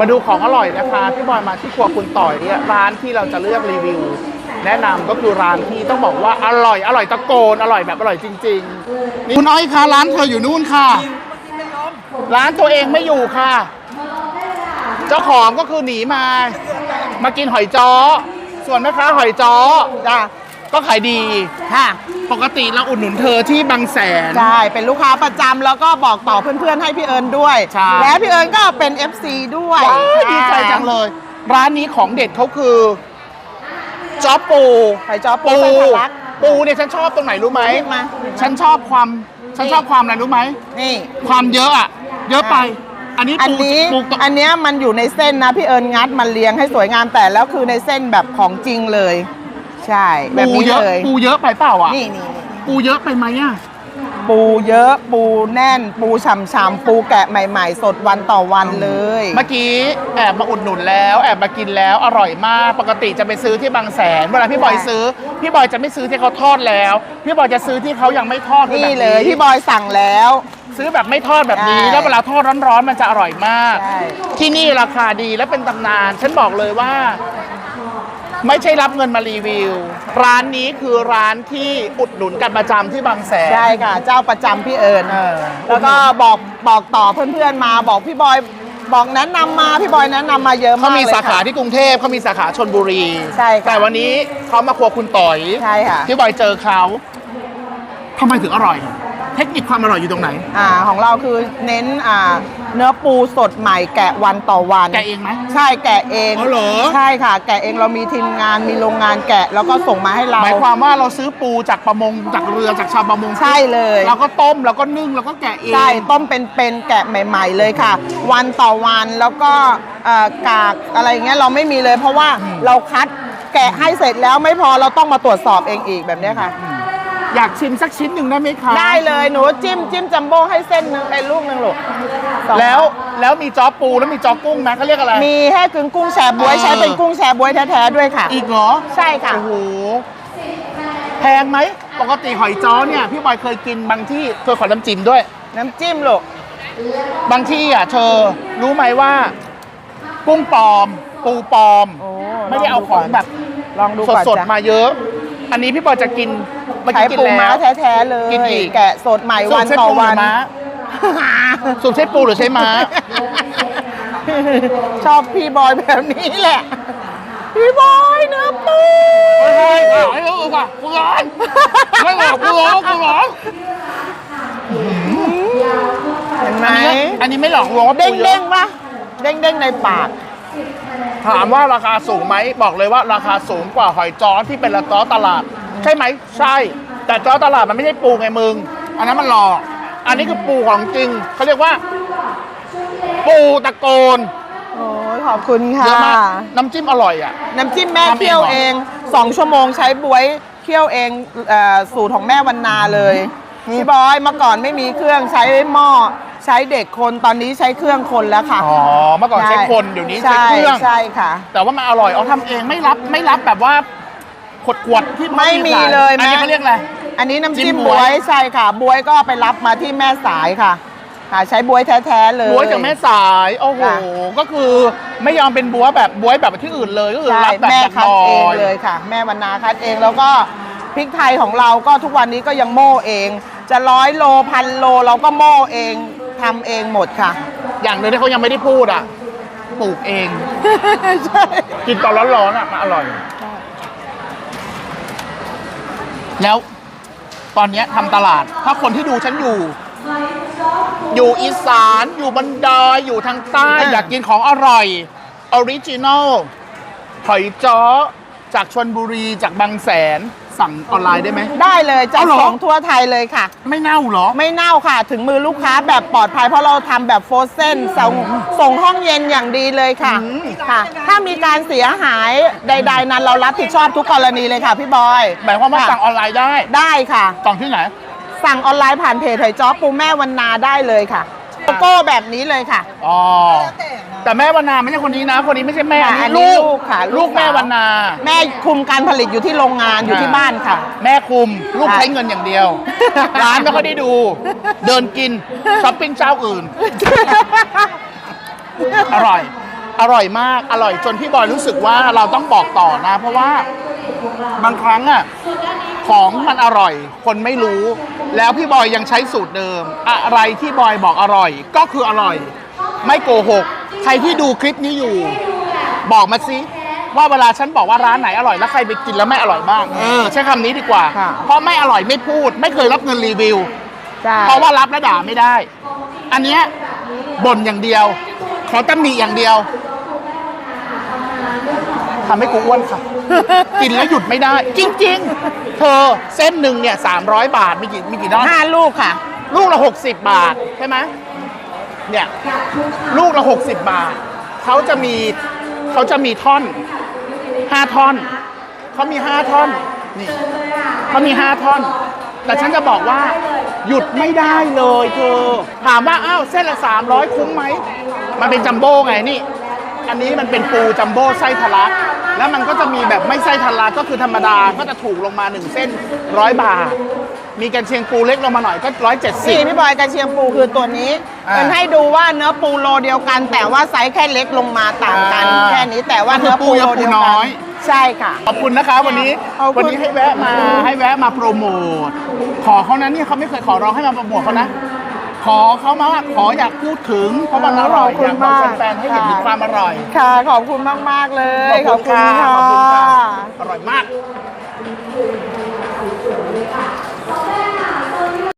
มาดูของอร่อยนะคะพี่บอยมาที่ครัวคุณต่อยเนี่ยร้านที่เราจะเลือกรีวิว แนะนำก็คือร้านที่ต้องบอกว่าอร่อยอร่อยตะโกนอร่อยแบบอร่อยจริงๆนี่คุณอ้อยคะร้านเธออยู่นู่นค่ะ ร้านตัวเองไม่อยู่ค่ะ เจ้าของก็คือหนีมา มากินหอยจ้อส่วนแม่ค้าหอยจ้อจ้า ก็ขายดี ค่ะปกติเราอุดหนุนเธอที่บางแสน ใช่เป็นลูกค้าประจำแล้วก็บอกต่อเพื่อนๆให้พี่เอิญด้วย ใช่ และพี่เอิญก็เป็น FC ด้วยว้ายดีใจจังเลย ร้านนี้ของเด็ดเขาคือจ้อปูหอยจ้อปูปูไส้ทะลัก ปูเนี่ยฉันชอบตรงไหนรู้ไหมมา ฉันชอบความฉันชอบความอะไรรู้ไหมนี่ ความเยอะอะเยอะไป อันนี้อันปูนี้ปูกับอันเนี้ยมันอยู่ในเส้นนะพี่เอิญงัดมันเลี้ยงให้สวยงามแต่แล้วคือในเส้นแบบของจริงเลย ใช่ แบบปูนี้เยอะเลย ปูเยอะไปเปล่าอะนี่นี่นี่ปูเยอะไปไหมอะปูเยอะ ปูแน่น ปูฉ่ำๆปูแกะใหม่ ๆ สดวันต่อวันเลย เมื่อกี้แอบมาอุดหนุนแล้วแอบมากินแล้วอร่อยมากปกติจะไปซื้อที่บางแสนเวลาพี่บอยซื้อ พี่บอยจะไม่ซื้อที่เขาทอดแล้ว พี่บอยจะซื้อที่เขายังไม่ทอดคือแบบนี่เลยพี่บอยสั่งแล้ว ซื้อแบบไม่ทอดแบบนี้ ใช่แล้วเวลาทอดร้อนๆมันจะอร่อยมาก ใช่ ที่นี่ราคาดีและเป็นตำนาน ฉันบอกเลยว่า ไม่ใช่รับเงินมารีวิว ร้านนี้คือร้านที่อุดหนุนกันประจำที่บางแสนใช่ค่ะ เจ้าประจำพี่เอิญเออแล้วก็บอกบอกต่อเพื่อนๆมาบอกพี่บอยบอกแนะนำมาพี่บอยแนะนำมาเยอะมากเขามีลยสาขาค่ะ ที่กรุงเทพเขามีสาขาชนบุรีใช่ค่ะ แต่วันนี้เขามาครัวคุณต่อยใช่ค่ะพี่บอยเจอเขาทำไมถึงอร่อย เทคนิคความอร่อยอยู่ตรงไหน อ่าของเราคือเน้นอ่า เนื้อปูสดใหม่แกะวันต่อวัน แกะเองไหม ใช่แกะเองอ๋อเหรอ ใช่ค่ะ แกะเองเรามีทีมงานมีโรงงานแกะแล้วก็ส่งมาให้เรา หมายความว่าเราซื้อปูจากประมงจากเรือจากชาวประมงใช่เลย เราก็ต้มแล้วก็นึ่งแล้วก็แกะเอง ใช่ต้มเป็นๆแกะใหม่ ๆ เลยค่ะ วันต่อวันแล้วก็เอ่อกากอะไรอย่างเงี้ยเราไม่มีเลย เพราะว่าเราคัดแกะให้เสร็จแล้วไม่พอเราต้องมาตรวจสอบเองอีกแบบเนี้ยค่ะ อยากชิมสักชิ้นหนึ่งได้ไหมคะได้เลยหนูจิ้มจิ้มจัมโบ้ให้เส้นหนึงเป็นลูกหนึ่งลูกสองแล้วแล้วมีจอปูแล้วมีจอกุ้งไหมเขาเรียกอะไร มีให้กึ่งกุ้งแชบวยเออใช้เป็นกุ้งแชบวยแท้ๆด้วยค่ะ อีกเหรอใช่ค่ะ โอ้โหแพงไหมปกติหอยจ้อเนี่ยพี่บอยเคยกินบางที่เคยขอน้ำจิ้มด้วย น้ำจิ้มลูกบางที่อะเธอรู้ไหมว่า กุ้งปลอม ปูปลอม โอ้ไม่ได้เอาของแบบลองดูก่อนสดจ้ะ ๆมาเยอะ อันนี้พี่บอยจะกินเมื่อใช้กี้กินปูแล้ม้าวแท้ๆเลย กินอีก แกะสดใหม่สูวัตนรใช้ต่อปูหรืวัอนม้าสูตรใช้ปูหรือใช้ม้า ชอบพี่บอยแบบนี้แหละ พี่บอยเนื้อปูเฮ้ยไม่รู้อะกูร้อนไม่บอกกูร้อนกูร้อนเห็นไหมอันนี้อันนี้ไม่หลอกลวงว่าเด้ปูงเยเด้อะ งๆปะเด้งเด้งๆในปาก ถามว่าราคาสูงไหมบอกเลยว่าราคาสูงกว่าหอยจ้อที่เป็นละจ้อตลาด ใช่ไหมใช่ แต่จ้อตลาดมันไม่ใช่ปูไงมึง อันนั้นมันหลอก อันนี้คือปูของจริงเขาเรียกว่า ปูตะโกนโอ้ยขอบคุณเยค่ะอะมากน้ำจิ้มอร่อยอะ น้ำจิ้มแม่ทำเองเคี่ยวเหรอเองสองชั่วโมงใช้บวยเคี่ยวเองเอ่อสูตรของแม่วันนาเลยพี่บอยเมื่อก่อนไม่มีเครื่องใช้หม้อ ใช้เด็กคนตอนนี้ใช้เครื่องคนแล้วค่ะอ๋อเมื่อก่อนใช้คนเดี๋ยวนี้ใช้เครื่อง ใช่ค่ะ แต่ว่ามันอร่อยเอาทำเองไม่รับไม่รับแบบว่าขวดขวดๆที่เขาไม่มีขายเลยอันนี้แม่เขาเรียกอะไร อันนี้น้ำจิ้จิ้มมบ๊บวย วยใช่ค่ะ บวยก็ไปรับมาที่แม่สายค่ะ ค่ะใช้บวยแท้ๆเลยบวยจากแม่สายโอ้โหค่ะ ก็คือไม่ยอมเป็นบัวแบบบวยแบบที่อื่นเลยก็คือใช่รับแบบแม่จากคัดดเองอยเลยค่ะ แม่วันนาคัดเองแล้วก็พริกไทยของเราก็ทุกวันนี้ก็ยังโม่เอง จะร้อยโลพันโลเราก็โม่เอง ทำเองหมดค่ะ อย่างหนึ่งที่เขายังไม่ได้พูดอะปลูกเอง ใช่กินตอนร้อนๆอะมันอร่อย แล้วตอนเนี้ยทำตลาด ถ้าคนที่ดูฉันอยู่ อยู่อีสานอยู่บนดอยอยู่ทางใต้อยากกินของอร่อยออริจินอลหอยจ้อจากชนบุรีจากบางแสน สั่งออนไลน์ได้ไหม ได้เลยจัดเอาเหรอ ส่งทั่วไทยเลยค่ะ ไม่เน่าเหรอ ไม่เน่าค่ะ ถึงมือลูกค้าแบบปลอดภัยเพราะเราทำแบบโฟรเซนส่งส่งห้องเย็นอย่างดีเลยค่ะอืมค่ะ ถ้ามีการเสียหายใด ๆ นั้นเรารับผิดชอบทุกกรณีเลยค่ะพี่บอยหมายความว่าค่ะสั่งออนไลน์ได้ ได้ค่ะ สั่งที่ไหน สั่งออนไลน์ผ่านเพจหอยจ้อปูแม่วันนาได้เลยค่ะโลโก้แบบนี้เลยค่ะ อ๋อ แต่แม่วรรณาไม่ใช่คนนี้นะ คนนี้ไม่ใช่แม่ค่ะอัอันนนี้นี้ลูลูกกค่ะลูกแม่สาววรรณาแม่คุมการผลิตอยู่ที่โรงงานอยู่ที่บ้านค่ะ แม่คุมลูกค่ะ ใช้เงินอย่างเดียว ร้านไม่ค่อยได้ดู เดินกินช้อปปิ้งเจ้าอื่น อร่อย อร่อยมาก อร่อยจนพี่บอยรู้สึกว่าเราต้องบอกต่อนะ เพราะว่าบางครั้งอะของมันอร่อย คนไม่รู้ แล้วพี่บอยยังใช้สูตรเดิม อะไรที่บอยบอกอร่อย ก็คืออร่อย ไม่โกหกใค รที่ดูคลิปนี้อยู่ บอกมาสิว่าเวลาฉันบอกว่าร้านไหนอร่อยแล้วใครไปกินแล้วไม่อร่อยบ้างเออใช้คำนี้ดีกว่า ค่ะ เพราะไม่อร่อยไม่พูด ไม่เคยรับเงินรีวิว ใช่เพราะว่ารับและด่าไม่ได้ อันเนี้ยบ่นอย่างเดียว ขอตำหนิอย่างเดียวทำให้กูอ้วนค่ะ กินแล้วหยุดไม่ได้ จริง ๆ เธอเส้นหนึ่งเนี่ยสามร้อยบาทมีกี่มีกี่ด้อนห้าลูกค่ะ ลูกละ60บาทใช่ไหม เนี่ยลูกละ 60 บาท เขาจะมีเขาจะมีท่อน 5 ท่อน เขามี 5 ท่อน นี่เขามี 5 ท่อน แต่ฉันจะบอกว่าหยุดไม่ได้เลยเธอ ถามว่าอ้าวเส้นละ 300 คุ้มไหม มันเป็นจัมโบ้ไงนี่ อันนี้มันเป็นปูจัมโบ้ไส้ทะลัก แล้วมันก็จะมีแบบไม่ไส้ทะลักก็คือธรรมดาก็จะถูกลงมา 1 เส้นร้อยบาท มีกันเชียงปูเล็กลงมาหน่อยก็ร้อยเจ็ดสินี่บพี่บอยกระเชียงปูคือตัวนี้อ่ามันให้ดูว่าเนื้อปูโลเดียวกัน แต่ว่าไซส์แค่เล็กลงมาต่างกัน อ่าแค่นี้แต่ว่าก็คือเนื้อปูโลเดียวปูน้กัอย นใช่ค่ะ ขอบคุณนะคะวันนี้ขอบคุณ วันนี้ให้แวะมาให้แวะมาโปรโมทขอเขานะเนี่ยเขาไม่เคยขอร้องให้มาโปรโมทเขานะ ขอเขามาว่าขออยากพูดถึง เพราะมันอร่อยอยากบอกแฟนๆให้เห็นถึงความอร่อย ค่ะขอบคุณมาก ๆ เลย ขอบคุณค่ะขอบคุณค่ะอร่อยมาก